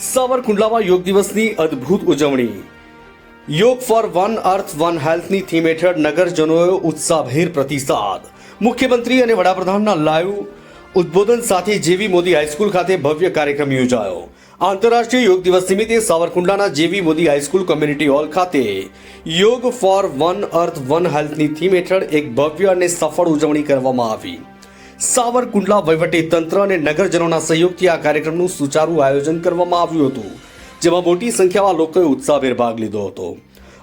સાવરકુંડલામાં યોગ દિવસની અદ્ભુત ઉજવણી. Yoga for one earth one હેલ્થની થીમ હેઠળ નગરજનોએ ઉત્સાહભેર પ્રતિસાદ. મુખ્યમંત્રી અને વડાપ્રધાનના લાઈવ ઉદ્બોધન સાથે જેવી મોદી હાઈસ્કૂલ ખાતે ભવ્ય કાર્યક્રમ યોજાયો. આંતરરાષ્ટ્રીય યોગ દિવસ નિમિત્તે સાવરકુંડલાના જેવી મોદી હાઈસ્કૂલ કોમ્યુનિટી હોલ ખાતે yoga for one earth one હેલ્થની થીમ હેઠળ એક ભવ્ય અને સફળ ઉજવણી કરવામાં આવી. સાવરકુંડલા તંત્ર અને નગરજનોના સહયોગથી આ કાર્યક્રમનું સુચારુ આયોજન કરવામાં આવ્યું હતું, જેમાં મોટી સંખ્યામાં લોકોએ ઉત્સાહભેર ભાગ લીધો હતો.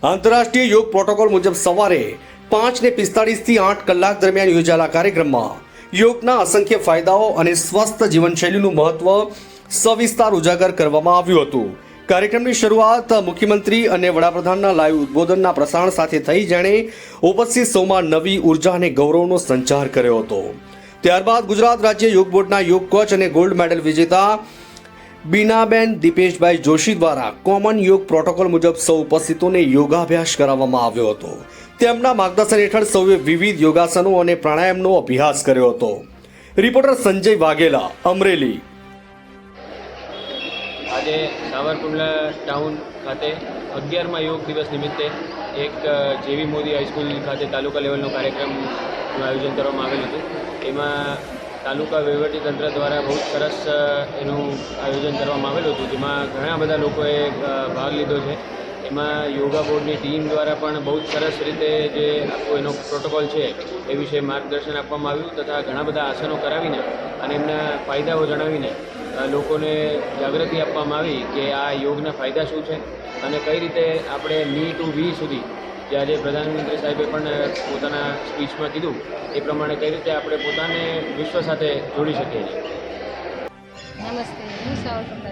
આંતરરાષ્ટ્રીય યોગ પ્રોટોકોલ મુજબ સવારે પાંચ ને પિસ્તાળીસ આઠ કલાક દરમિયાન યોજાયેલા કાર્યક્રમમાં યોગના અસંખ્ય ફાયદાઓ અને સ્વસ્થ જીવનશૈલીનું મહત્વ સવિસ્તાર ઉજાગર કરવામાં આવ્યું હતું. કાર્યક્રમની શરૂઆત મુખ્યમંત્રી અને વડાપ્રધાનના લાઈવ ઉદ્બોધનના પ્રસારણ સાથે થઈ, જેણે ઉપસ્થિત સૌમાં નવી ઊર્જા અને ગૌરવનો સંચાર કર્યો હતો. ત્યારબાદ ગુજરાત રાજ્ય યોગ બોર્ડના યોગ કોચ અને ગોલ્ડ મેડલ વિજેતા બીનાબેન દીપેશભાઈ જોશી દ્વારા કોમન યોગ પ્રોટોકોલ મુજબ સૌ ઉપસ્થિતોને યોગાભ્યાસ કરાવવામાં આવ્યો હતો. તેમના માર્ગદર્શન હેઠળ સૌએ વિવિધ યોગાસનો અને પ્રાણાયામનો અભ્યાસ કર્યો હતો. રિપોર્ટર સંજય વાઘેલા, અમરેલી. આજે સાવરકુંડલા ટાઉન ખાતે અગિયારમા યોગ દિવસ નિમિત્તે એક જેવી મોદી હાઈસ્કૂલ ખાતે તાલુકા લેવલનો કાર્યક્રમનું આયોજન કરવામાં આવેલું હતું. એમાં તાલુકા વહીવટીતંત્ર દ્વારા બહુ સરસ એનું આયોજન કરવામાં આવેલું હતું. જેમાં ઘણા બધા લોકોએ ભાગ લીધો છે. એમાં યોગા બોર્ડની ટીમ દ્વારા પણ બહુ જ સરસ રીતે જે આખો એનો પ્રોટોકોલ છે એ વિશે માર્ગદર્શન આપવામાં આવ્યું તથા ઘણા બધા આસનો કરાવીને અને એમના ફાયદાઓ જણાવીને લોકોને જાગૃતિ આપવામાં આવી કે આ યોગના ફાયદા શું છે અને કઈ રીતે આપણે મી ટુ વી સુધી, જે આજે પ્રધાનમંત્રી સાહેબે પણ પોતાના સ્પીચમાં કીધું, એ પ્રમાણે કઈ રીતે આપણે પોતાને વિશ્વ સાથે જોડી શકીએ છીએ? નમસ્તે, હું આપણે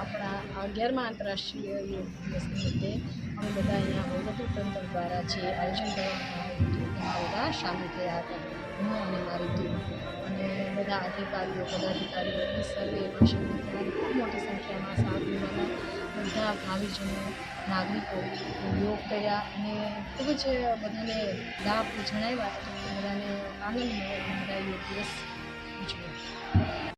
આપણા અગિયારમા આંતરરાષ્ટ્રીય યોગ દિવસ નિમિત્તે અમે બધા અહીંયા વહીવટી તંત્ર દ્વારા જે આયોજન કરવામાં આવ્યું હતું એમાં બધા સામેલ થયા હતા. બધા અધિકારીઓ, પદાધિકારીઓ સર્વે એમાં થયા ખૂબ મોટી સંખ્યામાં સાવરકુંડલાના બધા ભાવિજનો, નાગરિકો યોગ કર્યા અને ખૂબ જ બધાને લાભ જણાવ્યા. તો બધાને આનંદ મળ્યો બધા યોગ દિવસ ઉજવ્યો.